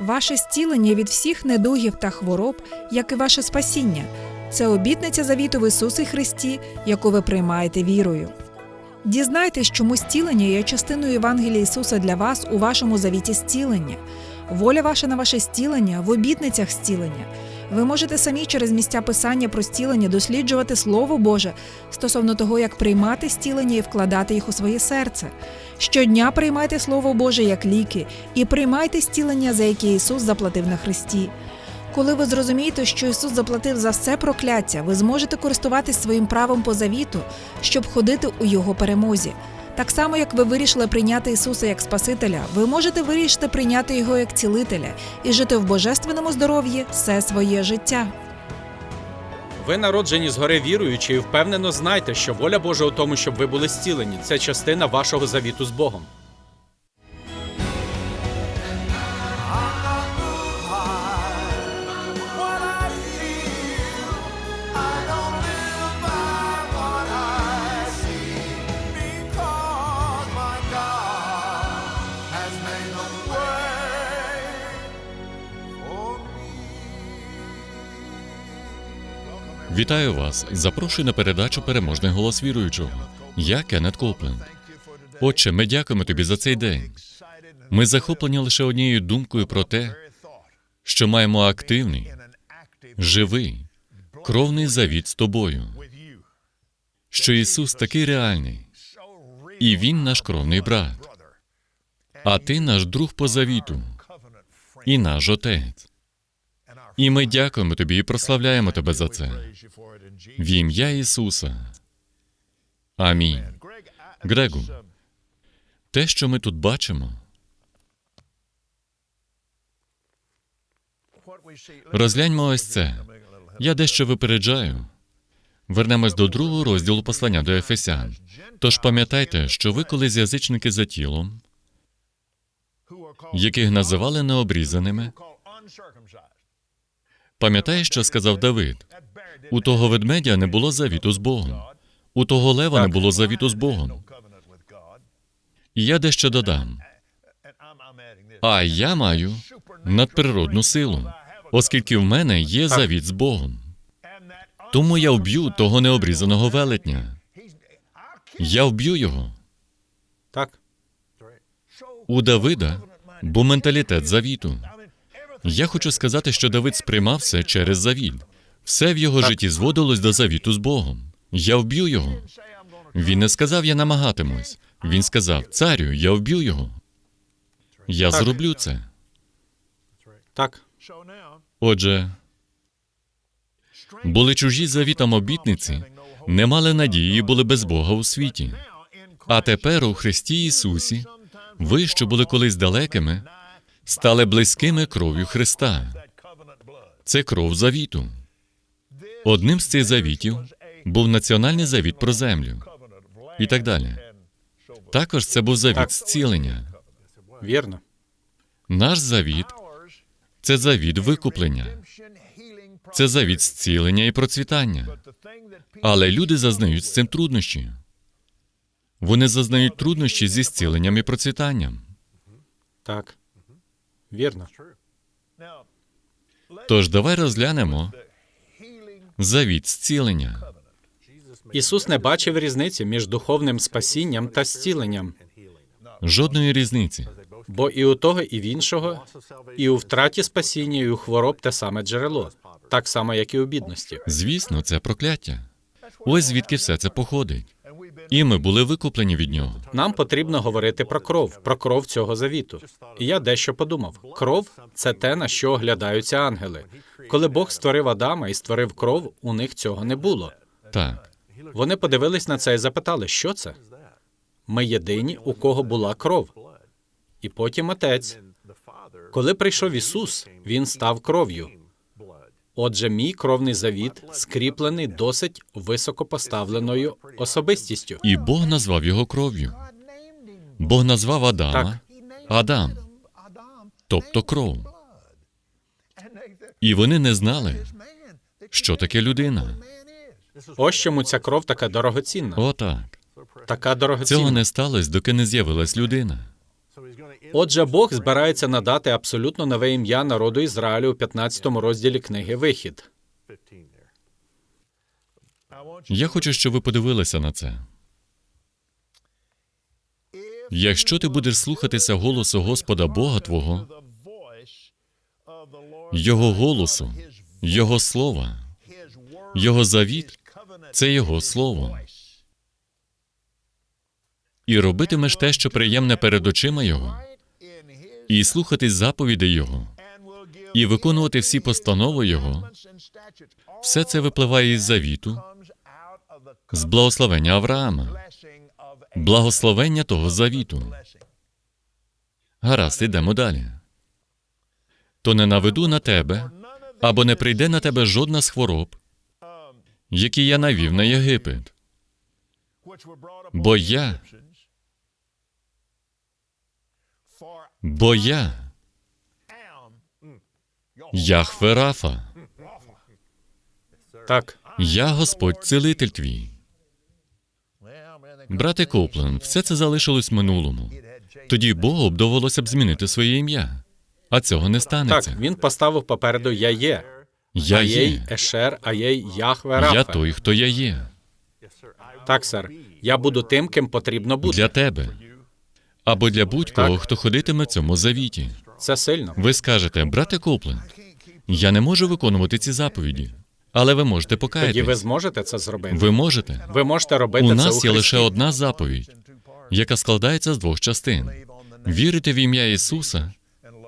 Ваше зцілення від всіх недугів та хвороб, як і ваше спасіння. Це обітниця завіту в Ісусі Христі, яку ви приймаєте вірою. Дізнайтесь, чому зцілення є частиною Євангелія Ісуса для вас у вашому завіті зцілення. Воля ваша на ваше зцілення в обітницях зцілення. Ви можете самі через місця писання про зцілення досліджувати Слово Боже стосовно того, як приймати зцілення і вкладати їх у своє серце. Щодня приймайте Слово Боже як ліки і приймайте зцілення, за яке Ісус заплатив на Христі. Коли ви зрозумієте, що Ісус заплатив за все прокляття, ви зможете користуватись своїм правом по завіту, щоб ходити у Його перемозі. Так само, як ви вирішили прийняти Ісуса як Спасителя, ви можете вирішити прийняти Його як цілителя і жити в божественному здоров'ї все своє життя. Ви народжені згори віруючи і впевнено знайте, що воля Божа у тому, щоб ви були зцілені. Це частина вашого завіту з Богом. Вітаю вас! Запрошую на передачу Переможний голос віруючого. Я Кеннет Коплен. Отче, ми дякуємо тобі за цей день. Ми захоплені лише однією думкою про те, що маємо активний, живий, кровний завіт з тобою, що Ісус такий реальний, і Він наш кровний брат, а ти наш друг по завіту і наш Отець. І ми дякуємо тобі і прославляємо тебе за це. В ім'я Ісуса. Амінь. Грегу, те, що ми тут бачимо, розгляньмо ось це. Я дещо випереджаю. Вернемось до другого розділу послання до Ефесян. Тож пам'ятайте, що ви колись язичники за тілом, яких називали необрізаними. Пам'ятаєш, що сказав Давид? У того ведмедя не було завіту з Богом. У того лева не було завіту з Богом. І я дещо додам. А я маю надприродну силу, оскільки в мене є завіт з Богом. Тому я вб'ю того необрізаного велетня. Я вб'ю його. Так? У Давида був менталітет завіту. Я хочу сказати, що Давид сприймав все через завіт. Все в його житті зводилось до завіту з Богом. Я вб'ю його. Він не сказав, я намагатимусь. Він сказав, царю, я вб'ю його. Я Так. зроблю це. Так. Отже, були чужі завітам обітниці, не мали надії і були без Бога у світі. А тепер у Христі Ісусі ви, що були колись далекими, стали близькими кров'ю Христа. Це кров завіту. Одним з цих завітів був національний завіт про землю і так далі. Також це був завіт Так. зцілення. Вірно. Наш завіт це завіт викуплення, це завіт зцілення і процвітання. Але люди зазнають з цим труднощі. Вони зазнають труднощі зі зціленням і процвітанням. Так. Вірно. Тож давай розглянемо завіт зцілення. Ісус не бачив різниці між духовним спасінням та зціленням, Жодної різниці. бо і у того, і в іншого, і у втраті спасіння, і у хвороб те саме джерело, так само, як і у бідності. Звісно, це прокляття. Ось звідки все це походить. І ми були викуплені від нього. Нам потрібно говорити про кров, про кров цього завіту. І я дещо подумав: кров це те, на що оглядаються ангели. Коли Бог створив Адама і створив кров, у них цього не було. Так, Вони подивились на це і запитали, що це? Ми єдині, у кого була кров. І потім отець. Коли прийшов Ісус, Він став кров'ю. Отже, мій кровний завіт скріплений досить високо поставленою особистістю. і Бог назвав його кров'ю. Бог назвав Адама Адам, тобто кров. І вони не знали, що таке людина. Ось чому ця кров така дорогоцінна. Отак. Така дорогоцінна. Цього не сталося, доки не з'явилась людина. Отже, Бог збирається надати абсолютно нове ім'я народу Ізраїлю у 15 розділі книги Вихід. Я хочу, щоб ви подивилися на це. Якщо ти будеш слухатися голосу Господа Бога Твого, Його голосу, Його слова, Його завіт це Його слово. І робитимеш те, що приємне перед очима Його, і слухати заповідей Його, і виконувати всі постанови Його, все це випливає із завіту, з благословення Авраама, благословення того завіту. Гаразд, ідемо далі. То не наведу на тебе, або не прийде на тебе жодна з хвороб, які я навів на Єгипет. Бо я, бо я, Яхве Рафа, Так, я Господь цілитель твій. Брате Коупленд, все це залишилось в минулому. Тоді Богу б довелося б змінити своє ім'я. А цього не так, він поставив попереду Я є. Я є. Ешер, Аєй, Яхве Рафа. Я той, хто я є. Так, сер. Я буду тим, ким потрібно бути. Для тебе. Або для будь-кого, хто ходитиме в цьому завіті. Це сильно. Ви скажете, брате Копленд, я не можу виконувати ці заповіді. Але ви можете Тоді ви зможете це зробити. Ви можете. Ви можете робити У це нас у є лише одна заповідь, яка складається з двох частин: вірити в ім'я Ісуса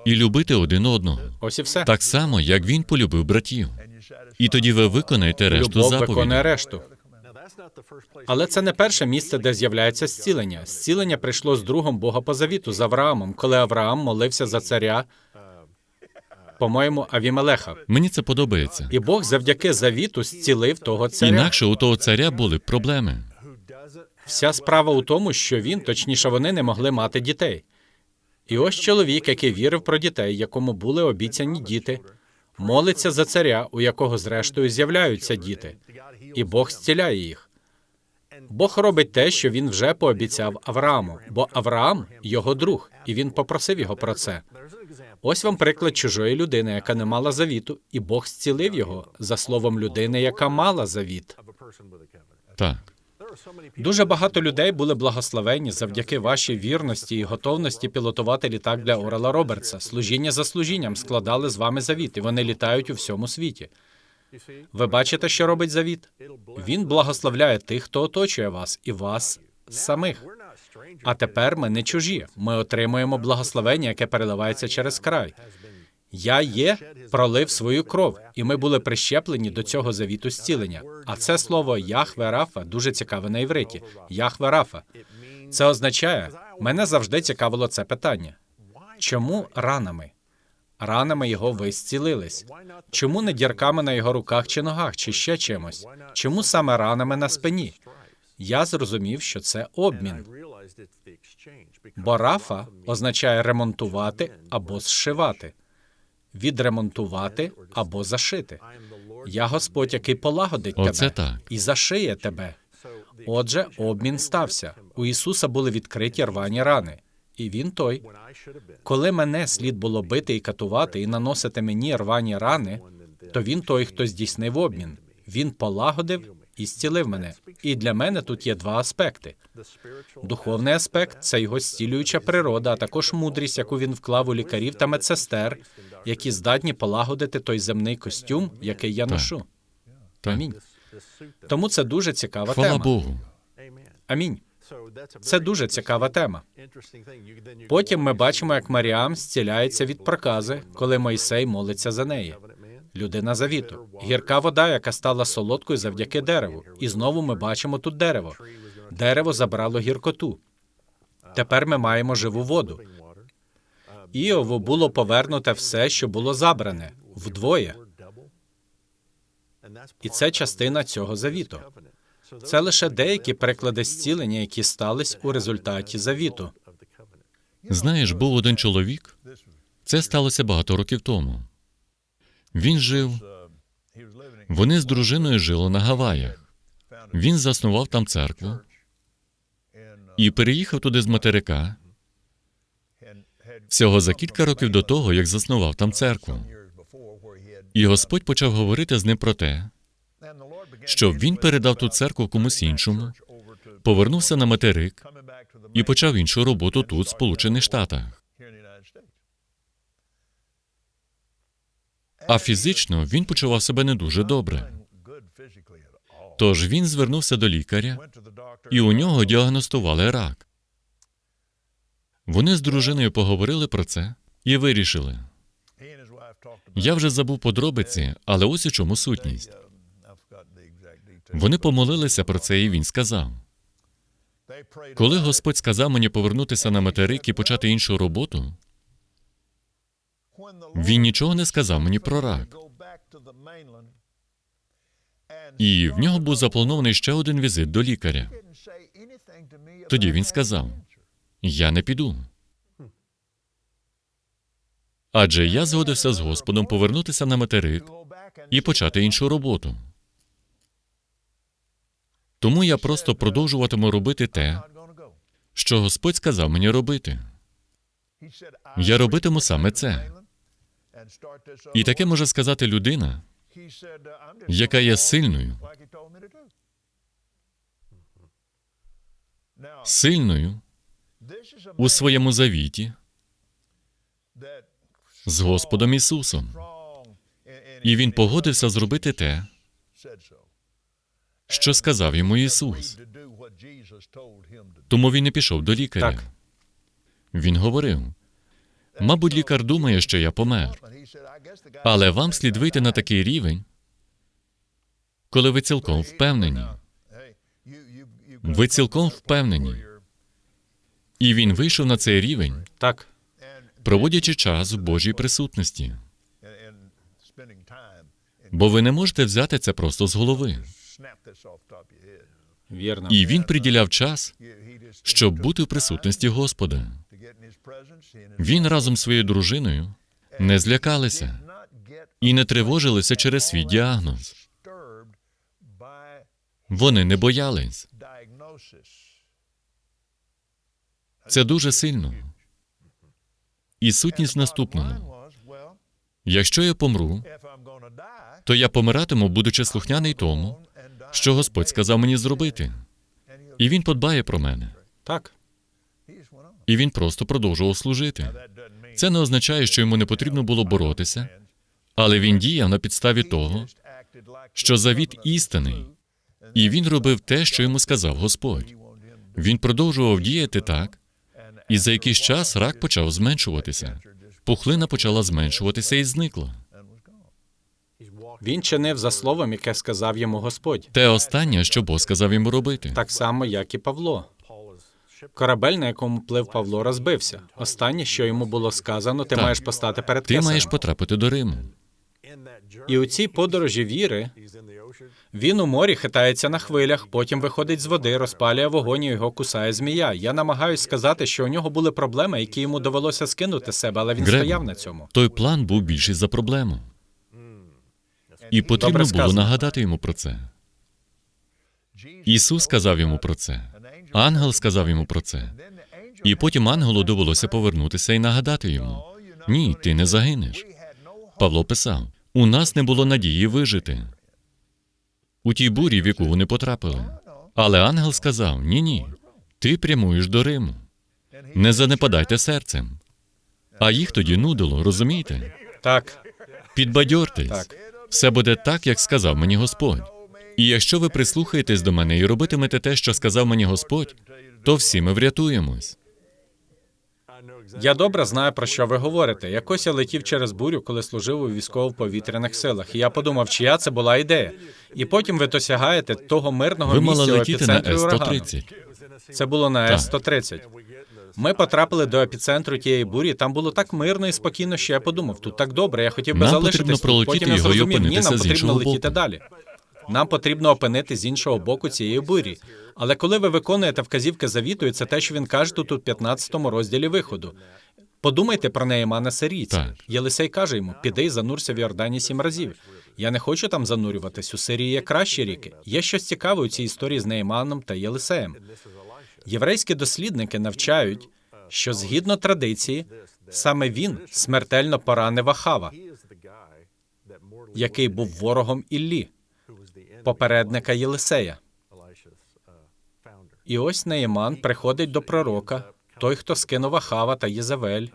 і любити один одного. Ось і все. Так само, як він полюбив братів. І тоді ви виконаєте решту Любов заповідей. решту. Але це не перше місце, де з'являється зцілення. Зцілення прийшло з другом Бога по завіту з Авраамом, коли Авраам молився за царя, по-моєму, Авімелеха. Мені це подобається. І Бог завдяки завіту зцілив того царя. Інакше у того царя були б проблеми. Вся справа у тому, що він, точніше, вони не могли мати дітей. І ось чоловік, який вірив про дітей, якому були обіцяні діти, молиться за царя, у якого зрештою з'являються діти, і Бог зціляє їх. Бог робить те, що він вже пообіцяв Аврааму, бо Авраам його друг, і він попросив його про це. Ось вам приклад чужої людини, яка не мала завіту, і Бог зцілив його за словом людини, яка мала завіт. Так. Дуже багато людей були благословені завдяки вашій вірності і готовності пілотувати літак для Орела Робертса. Служіння за служінням складали з вами завіт, і вони літають у всьому світі. Ви бачите, що робить завіт? Він благословляє тих, хто оточує вас, і вас самих. А тепер ми не чужі. Ми отримуємо благословення, яке переливається через край. Я є, пролив свою кров, і ми були прищеплені до цього завіту зцілення. А це слово Яхве Рафа дуже цікаве на івриті. Яхве Рафа. Це означає, мене завжди цікавило це питання. Чому ранами? Ранами його ви зцілились. Чому не дірками на його руках чи ногах, чи ще чимось? Чому саме ранами на спині? Я зрозумів, що це обмін. Бо рафа означає ремонтувати або зшивати, відремонтувати або зашити. Я Господь, який полагодить Оце тебе так. і зашиє тебе. Отже, обмін стався. У Ісуса були відкриті рвані рани, і він той. Коли мене слід було бити і катувати, і наносити мені рвані рани, то він той, хто здійснив обмін. Він полагодив і зцілив мене. І для мене тут є два аспекти. Духовний аспект це його зцілююча природа, а також мудрість, яку він вклав у лікарів та медсестер, які здатні полагодити той земний костюм, який я ношу. Амінь. Тому це дуже цікава Хвала тема. Богу. Амінь. Це дуже цікава тема. Потім ми бачимо, як Маріам зціляється від прокази, коли Мойсей молиться за неї. Людина завіту, гірка вода, яка стала солодкою завдяки дереву. І знову ми бачимо тут дерево. Дерево забрало гіркоту. Тепер ми маємо живу воду. Іову було повернуте все, що було забране, вдвоє. І це частина цього завіту. Це лише деякі приклади зцілення, які стались у результаті завіту. Знаєш, був один чоловік. Це сталося багато років тому. Він жив. Вони з дружиною жили на Гаваях. Він заснував там церкву і переїхав туди з материка всього за кілька років до того, як заснував там церкву. І Господь почав говорити з ним про те, щоб він передав ту церкву комусь іншому, повернувся на материк і почав іншу роботу тут, в Сполучених Штатах. А фізично він почував себе не дуже добре. Тож він звернувся до лікаря, і у нього діагностували рак. Вони з дружиною поговорили про це і вирішили. Я вже забув подробиці, але ось у чому сутність. Вони помолилися про це, і він сказав: коли Господь сказав мені повернутися на материк і почати іншу роботу, він нічого не сказав мені про рак. І в нього був запланований ще один візит до лікаря. Тоді він сказав: Я не піду. Адже я згодився з Господом повернутися на материк і почати іншу роботу. Тому я просто продовжуватиму робити те, що Господь сказав мені робити. Я робитиму саме це. І таке може сказати людина, яка є сильною, сильною у своєму завіті з Господом Ісусом. І він погодився зробити те, що сказав йому Ісус. Тому він не пішов до лікаря. Так. Він говорив: мабуть, лікар думає, що я помер. Але вам слід вийти на такий рівень, коли ви цілком впевнені. Ви цілком впевнені. І він вийшов на цей рівень, Так, проводячи час в Божій присутності. Бо ви не можете взяти це просто з голови. І він приділяв час, щоб бути в присутності Господа. Він разом з своєю дружиною не злякалися і не тривожилися через свій діагноз. Вони не боялись. Це дуже сильно. І сутність в наступному: якщо я помру, то я помиратиму, будучи слухняний тому, що Господь сказав мені зробити. І він подбає про мене. Так, І він просто продовжував служити. Це не означає, що йому не потрібно було боротися, але він діяв на підставі того, що завіт істинний, і він робив те, що йому сказав Господь. Він продовжував діяти так, і за якийсь час рак почав зменшуватися. Пухлина почала зменшуватися і зникла. Він чинив за словом, яке сказав йому Господь. Те останнє, що Бог сказав йому робити. Так само, як і Павло. Корабель, на якому плив Павло, розбився. Останнє, що йому було сказано, ти Так. маєш постати перед Ти кесарем. маєш потрапити до Риму. І у цій подорожі віри він у морі хитається на хвилях, потім виходить з води, розпалює вогонь і його кусає змія. Я намагаюсь сказати, що у нього були проблеми, які йому довелося скинути з себе, але він Грегор, стояв на цьому. Той план був більший за проблему. І потрібно було нагадати йому про це. Ісус сказав йому про це. Ангел сказав йому про це. І потім ангелу довелося повернутися і нагадати йому: Ні, ти не загинеш. Павло писав: у нас не було надії вижити у тій бурі, в яку вони потрапили. Але ангел сказав: Ні, ні, ти прямуєш до Риму. Не занепадайте серцем. А їх тоді нудило, розумієте? Так, Підбадьортесь. Так. Все буде так, як сказав мені Господь. І якщо ви прислухаєтесь до мене і робитимете те, що сказав мені Господь, то всі ми врятуємось. Я добре знаю про що ви говорите. Якось я летів через бурю, коли служив у військово-повітряних силах. І я подумав, чия це була ідея. І потім ви досягаєте того мирного Ви місця у епіцентрі урагану. С-130. Це було на Так. С-130. Ми потрапили до епіцентру тієї бурі. Там було так мирно і спокійно, що я подумав, тут так добре. Я хотів би Нам залишитись. потрібно пролетіти Потім я його і зрозумів, ні, нам потрібно летіти боку. далі. Нам потрібно опинити з іншого боку цієї бурі. Але коли ви виконуєте вказівки завіту, і це те, що він каже тут у 15 розділі виходу. Подумайте про Неємана Сирійця. Єлисей каже йому: піди і занурся в Йордані сім разів. Я не хочу там занурюватись. У Сирії є кращі ріки. Є щось цікаве у цій історії з Неєманом та Єлисеєм. Єврейські дослідники навчають, що згідно традиції, Саме він смертельно поранив Ахава, який був ворогом Іллі, попередника Єлисея. І ось Неєман приходить до пророка, той, хто скинув Ахава та Єзавель,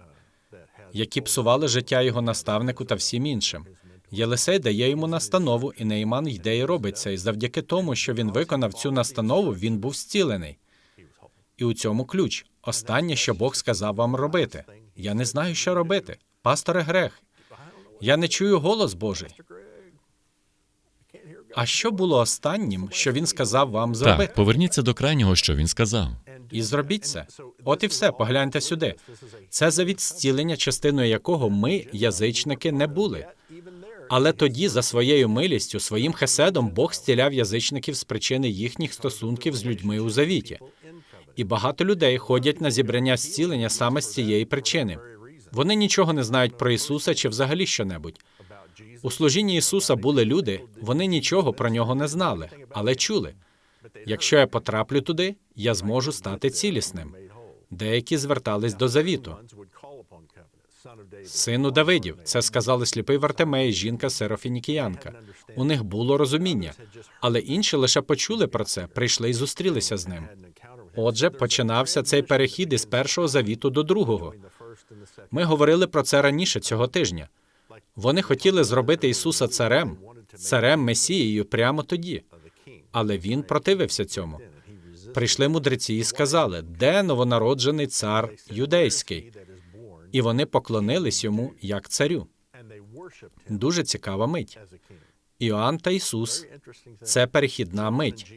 які псували життя його наставнику та всім іншим. Єлисей дає йому настанову, і Неїман йде і робить це. І завдяки тому, що він виконав цю настанову, він був зцілений. І у цьому ключ. Останнє, що Бог сказав вам робити. Я не знаю, що робити. Пасторе Грех. Я не чую голос Божий. А що було останнім, що він сказав вам зробити? Так, поверніться до крайнього, що він сказав. І зробіть це. От і все, погляньте сюди. Це завіт зцілення, частиною якого ми, язичники, не були. Але тоді, за своєю милістю, своїм хеседом, Бог зціляв язичників з причини їхніх стосунків з людьми у завіті. І багато людей ходять на зібрання зцілення саме з цієї причини. Вони нічого не знають про Ісуса чи взагалі щонебудь. У служінні Ісуса були люди, вони нічого про нього не знали, але чули. Якщо я потраплю туди, я зможу стати цілісним. Деякі звертались до завіту. Сину Давидів, це сказали сліпий Вартемей, жінка Серафінікіянка. У них було розуміння, але інші лише почули про це, прийшли і зустрілися з ним. Отже, починався цей перехід із першого завіту до другого. Ми говорили про це раніше цього тижня. Вони хотіли зробити Ісуса царем, царем Месією прямо тоді, але він противився цьому. Прийшли мудреці і сказали, де новонароджений цар юдейський, і вони поклонились йому як царю. Дуже цікава мить. Іоанн та Ісус це перехідна мить.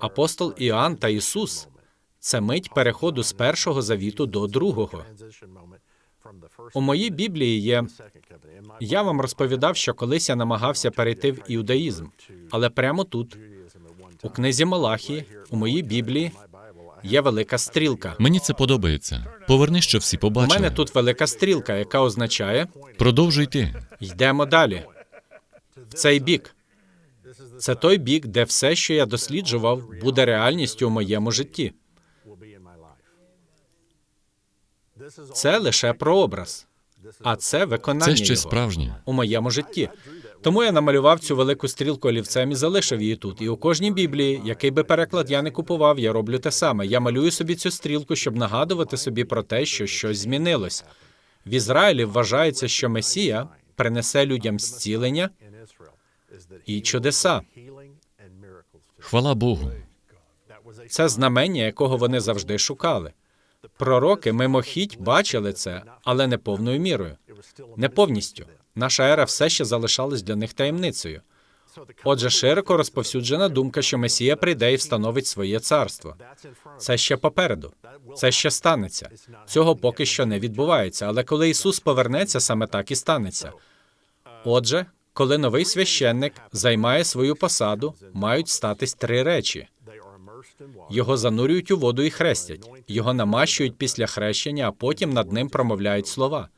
Апостол Іоанн та Ісус це мить переходу з першого завіту до другого. У моїй Біблії є. Я вам розповідав, що колись я намагався перейти в іудаїзм, але прямо тут, у книзі Малахії, у моїй Біблії, є велика стрілка. Мені це подобається. Поверни, що всі У мене тут велика стрілка, яка означає Продовжуй йти. йдемо далі. В цей бік. Це той бік, де все, що я досліджував, буде реальністю у моєму житті. Це лише прообраз, а це виконання Це щось його справжнє. у моєму житті. Тому я намалював цю велику стрілку олівцем і залишив її тут. І у кожній біблії, який би переклад я не купував, я роблю те саме. Я малюю собі цю стрілку, щоб нагадувати собі про те, що щось змінилось. В Ізраїлі вважається, що Месія принесе людям зцілення і чудеса. Хвала Богу. Це знамення, якого вони завжди шукали. Пророки мимохідь бачили це, але не повною мірою, не повністю. Наша ера все ще залишалась для них таємницею. Отже, широко розповсюджена думка, що Месія прийде і встановить своє царство. Це ще попереду. Це ще станеться. Цього поки що не відбувається. Але коли Ісус повернеться, саме так і станеться. Отже, коли новий священник займає свою посаду, мають статись три речі: його занурюють у воду і хрестять, його намащують після хрещення, а потім над ним промовляють слова.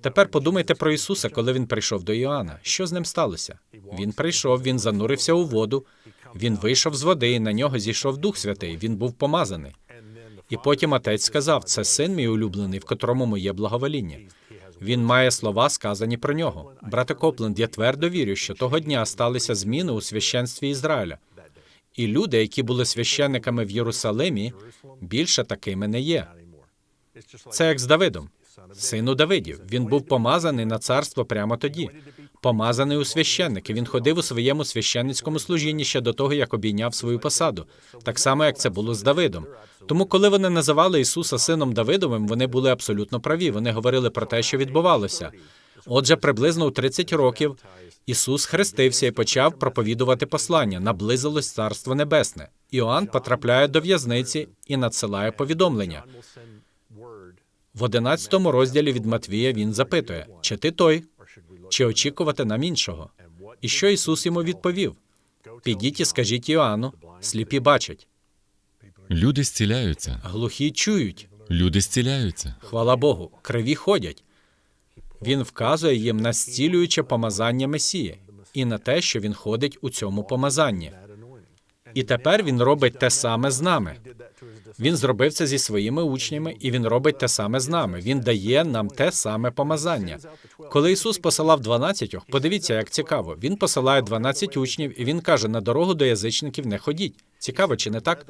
Тепер подумайте про Ісуса, коли він прийшов до Іоанна. Що з ним сталося? Він прийшов, він занурився у воду, він вийшов з води, і на нього зійшов Дух Святий. Він був помазаний. І потім отець сказав: це син мій улюблений, в котрому моє благовоління. Він має слова, сказані про нього. Брате Копленд, я твердо вірю, що того дня сталися зміни у священстві Ізраїля. І люди, які були священниками в Єрусалимі, більше такими не є. Це як з Давидом, сину Давидів. Він був помазаний на царство прямо тоді. Помазаний у священники. Він ходив у своєму священницькому служінні ще до того, як обійняв свою посаду, так само як це було з Давидом. Тому, коли вони називали Ісуса сином Давидовим, вони були абсолютно праві. Вони говорили про те, що відбувалося. Отже, приблизно у 30 років Ісус хрестився і почав проповідувати послання. Наблизилось Царство Небесне. Іоанн потрапляє до в'язниці і надсилає повідомлення. В 11 розділі від Матвія він запитує: чи ти той, чи очікувати нам іншого? І що Ісус йому відповів? Підіть і скажіть Іоанну, сліпі бачать, Люди зціляються. глухі чують. Люди зціляються. Хвала Богу, криві ходять. Він вказує їм на зцілююче помазання Месії і на те, що він ходить у цьому помазанні. І тепер він робить те саме з нами. Він зробив це зі своїми учнями, і він робить те саме з нами. Він дає нам те саме помазання. Коли Ісус посилав 12, подивіться, як цікаво. Він посилає 12 учнів, і він каже: на дорогу до язичників не ходіть. Цікаво, чи не так?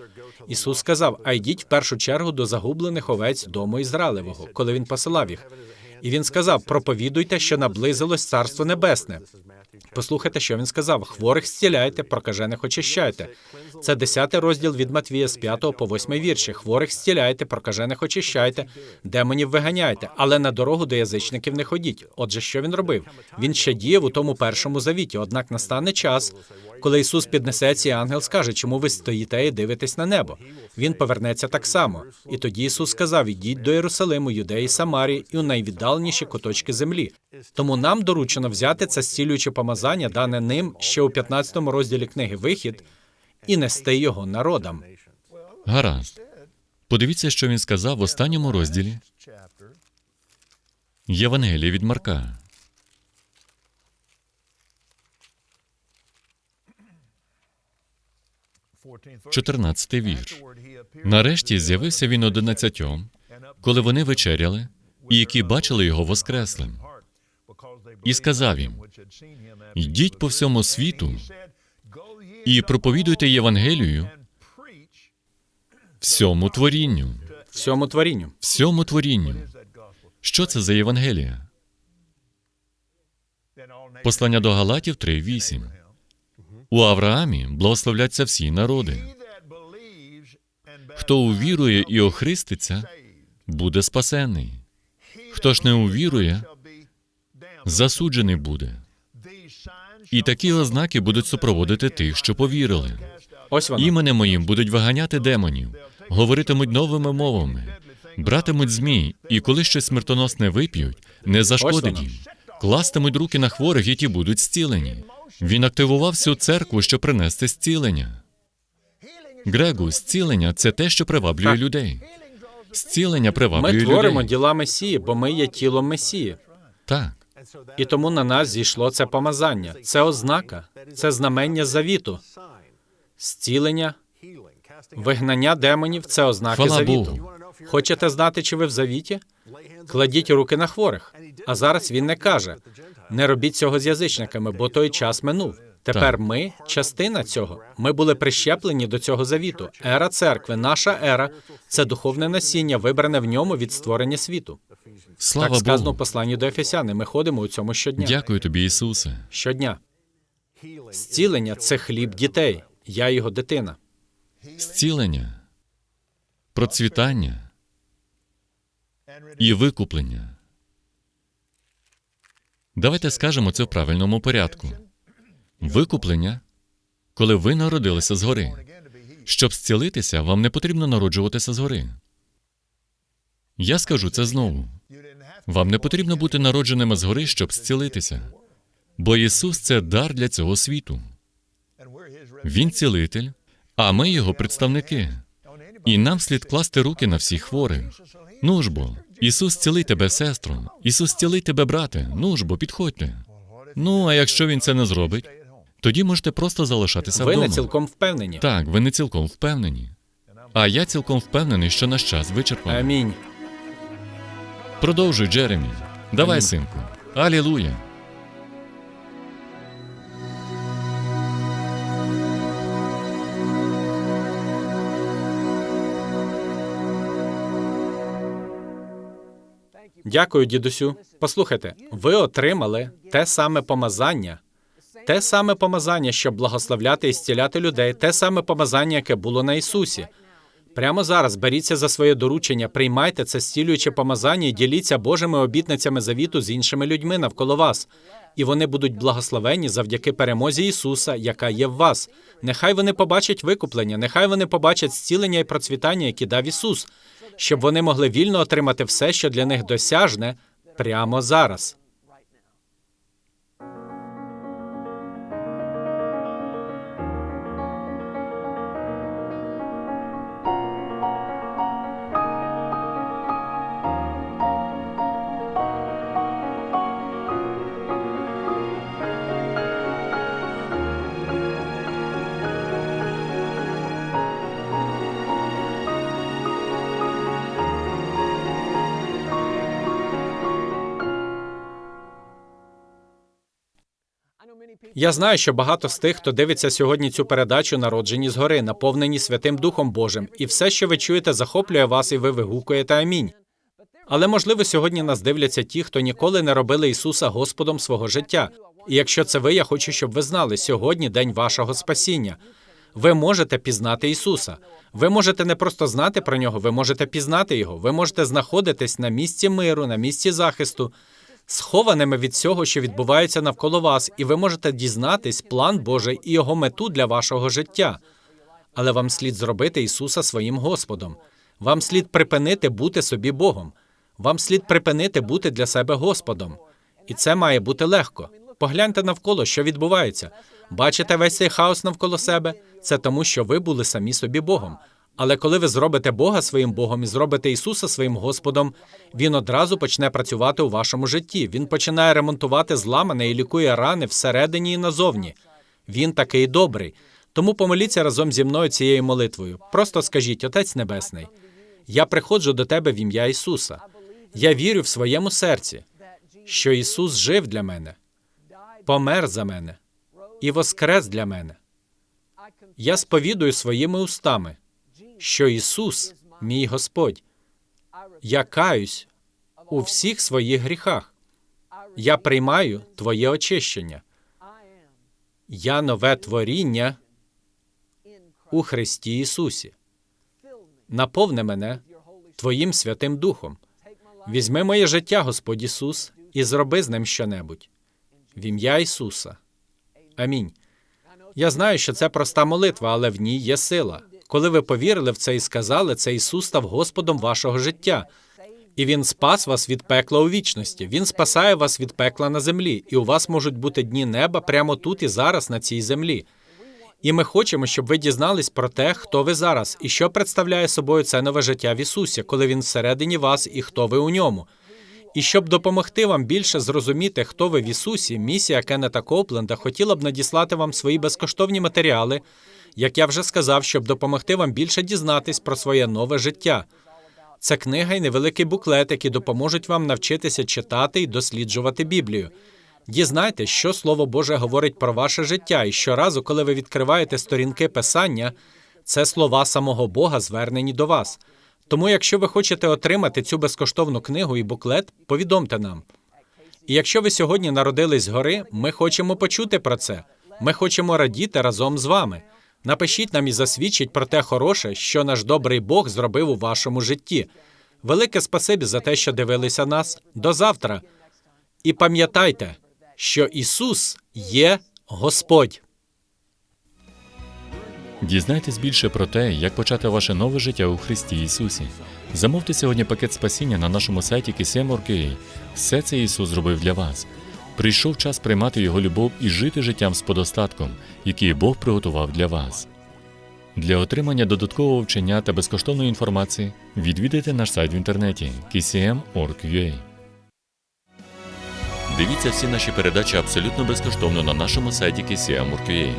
Ісус сказав: а йдіть в першу чергу до загублених овець дому Ізраїлевого, коли він посилав їх. І він сказав: проповідуйте, що наблизилось Царство Небесне. Послухайте, що він сказав: хворих зціляйте, прокажених очищайте. Це 10 розділ від Матвія з 5 по 8 вірші. Хворих зціляйте, прокажених очищайте, демонів виганяйте, але на дорогу до язичників не ходіть. Отже, що він робив? Він ще діяв у тому першому завіті. Однак настане час, коли Ісус піднесеться, і ангел скаже, чому ви стоїте і дивитесь на небо. Він повернеться так само. І тоді Ісус сказав: ідіть до Єрусалиму, Юдеї, Самарії і у найвіддаленіші куточки землі. Тому нам доручено взяти це зцілююче помазання, дане ним ще у 15 розділі книги Вихід, і нести його народам. Гаразд. Подивіться, що він сказав в останньому розділі Євангелія від Марка. Чотирнадцятий вірш. Нарешті з'явився він одинадцятьом, коли вони вечеряли, і які бачили його воскреслим. І сказав їм: Йдіть по всьому світу і проповідуйте Євангелію всьому творінню. Всьому творінню. Всьому творінню. Що це за Євангелія? Послання до Галатів 3.8. У Авраамі благословляться всі народи. Хто увірує і охриститься, буде спасений. Хто ж не увірує, засуджений буде. І такі ознаки будуть супроводити тих, що повірили. Ось воно. Іменем моїм будуть виганяти демонів, говоритимуть новими мовами, братимуть змій, і коли щось смертоносне вип'ють, не зашкодить їм. Кластимуть руки на хворих, і ті будуть зцілені. Він активував всю церкву, щоб принести зцілення. Грегу, зцілення це те, що приваблює Так. людей. Зцілення приваблює Ми творимо людей. діла Месії, бо ми є тілом Месії. Так. І тому на нас зійшло це помазання. Це ознака, це знамення завіту. Зцілення, вигнання демонів це ознаки Хвала завіту. Богу. Хочете знати, чи ви в завіті? Кладіть руки на хворих. А зараз він не каже: не робіть цього з язичниками, бо той час минув. Тепер Так. ми частина цього. Ми були прищеплені до цього завіту. Ера церкви, наша ера це духовне насіння, вибране в ньому від створення світу. Слава так сказано в Богу. посланні до Ефесяни. Ми ходимо у цьому щодня. Дякую тобі, Ісусе. Щодня. Зцілення це хліб дітей. Я його дитина. Зцілення, процвітання і викуплення. Давайте скажемо це в правильному порядку. Викуплення, коли ви народилися згори. Щоб зцілитися, вам не потрібно народжуватися згори. Я скажу це знову. Вам не потрібно бути народженими згори, щоб зцілитися. Бо Ісус це дар для цього світу. Він цілитель, а ми його представники. І нам слід класти руки на всіх хворих. Ну ж бо, Ісус цілий тебе, сестро. Ісус цілий тебе, брате. Ну ж бо, підходьте. Ну, а якщо він це не зробить, тоді можете просто залишатися Ви вдома. не цілком впевнені. Так, ви не цілком впевнені. А я цілком впевнений, що наш час вичерпаний. Амінь. Продовжуй, Джеремі. Давай, синку. Алілуя. Дякую, дідусю. Послухайте, ви отримали те саме помазання, те саме помазання, щоб благословляти і зціляти людей, те саме помазання, яке було на Ісусі. Прямо зараз беріться за своє доручення, приймайте це зцілююче помазання і діліться Божими обітницями завіту з іншими людьми навколо вас. І вони будуть благословені завдяки перемозі Ісуса, яка є в вас. Нехай вони побачать викуплення, нехай вони побачать зцілення і процвітання, які дав Ісус, щоб вони могли вільно отримати все, що для них досяжне, прямо зараз. Я знаю, що багато з тих, хто дивиться сьогодні цю передачу, народжені згори, наповнені Святим Духом Божим, і все, що ви чуєте, захоплює вас, і ви вигукуєте амінь. Але можливо, сьогодні нас дивляться ті, хто ніколи не робили Ісуса Господом свого життя. І якщо це ви, я хочу, щоб ви знали, сьогодні день вашого спасіння. Ви можете пізнати Ісуса. Ви можете не просто знати про нього, ви можете пізнати його. Ви можете знаходитись на місці миру, на місці захисту, схованими від всього, що відбувається навколо вас, і ви можете дізнатись план Божий і його мету для вашого життя. Але вам слід зробити Ісуса своїм Господом. Вам слід припинити бути собі Богом. Вам слід припинити бути для себе Господом. І це має бути легко. Погляньте навколо, що відбувається. Бачите весь цей хаос навколо себе? Це тому, що ви були самі собі Богом. Але коли ви зробите Бога своїм Богом і зробите Ісуса своїм Господом, Він одразу почне працювати у вашому житті. Він починає ремонтувати зламане і лікує рани всередині і назовні. Він такий добрий. Тому помоліться разом зі мною цією молитвою. Просто скажіть, Отець Небесний, я приходжу до Тебе в ім'я Ісуса. Я вірю в своєму серці, що Ісус жив для мене, помер за мене і воскрес для мене. Я сповідую своїми устами, що Ісус, мій Господь. Я каюсь у всіх своїх гріхах. Я приймаю Твоє очищення. Я нове творіння у Христі Ісусі. Наповни мене Твоїм Святим Духом. Візьми моє життя, Господь Ісус, і зроби з ним щонебудь. В ім'я Ісуса. Амінь. Я знаю, що це проста молитва, але в ній є сила. Коли ви повірили в це і сказали, це Ісус став Господом вашого життя. І Він спас вас від пекла у вічності. Він спасає вас від пекла на землі, і у вас можуть бути дні неба прямо тут і зараз на цій землі. І ми хочемо, щоб ви дізнались про те, хто ви зараз, і що представляє собою це нове життя в Ісусі, коли Він всередині вас і хто ви у ньому. І щоб допомогти вам більше зрозуміти, хто ви в Ісусі, місія Кеннета Копленда хотіла б надіслати вам свої безкоштовні матеріали, як я вже сказав, щоб допомогти вам більше дізнатись про своє нове життя. Це книга і невеликий буклет, які допоможуть вам навчитися читати і досліджувати Біблію. Дізнайтесь, що Слово Боже говорить про ваше життя, і щоразу, коли ви відкриваєте сторінки Писання, це слова самого Бога звернені до вас. Тому, якщо ви хочете отримати цю безкоштовну книгу і буклет, повідомте нам. І якщо ви сьогодні народились згори, ми хочемо почути про це. Ми хочемо радіти разом з вами. Напишіть нам і засвідчіть про те хороше, що наш добрий Бог зробив у вашому житті. Велике спасибі за те, що дивилися нас. До завтра. І пам'ятайте, що Ісус є Господь. Дізнайтесь більше про те, як почати ваше нове життя у Христі Ісусі. Замовте сьогодні пакет спасіння на нашому сайті KCM.org.ua. Все це Ісус зробив для вас. Прийшов час приймати Його любов і жити життям з подостатком, який Бог приготував для вас. Для отримання додаткового вчення та безкоштовної інформації відвідайте наш сайт в інтернеті kcm.org.ua. Дивіться всі наші передачі абсолютно безкоштовно на нашому сайті kcm.org.ua.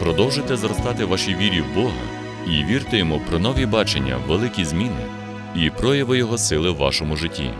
Продовжуйте зростати в вашій вірі в Бога і вірте йому про нові бачення, великі зміни і прояви Його сили в вашому житті.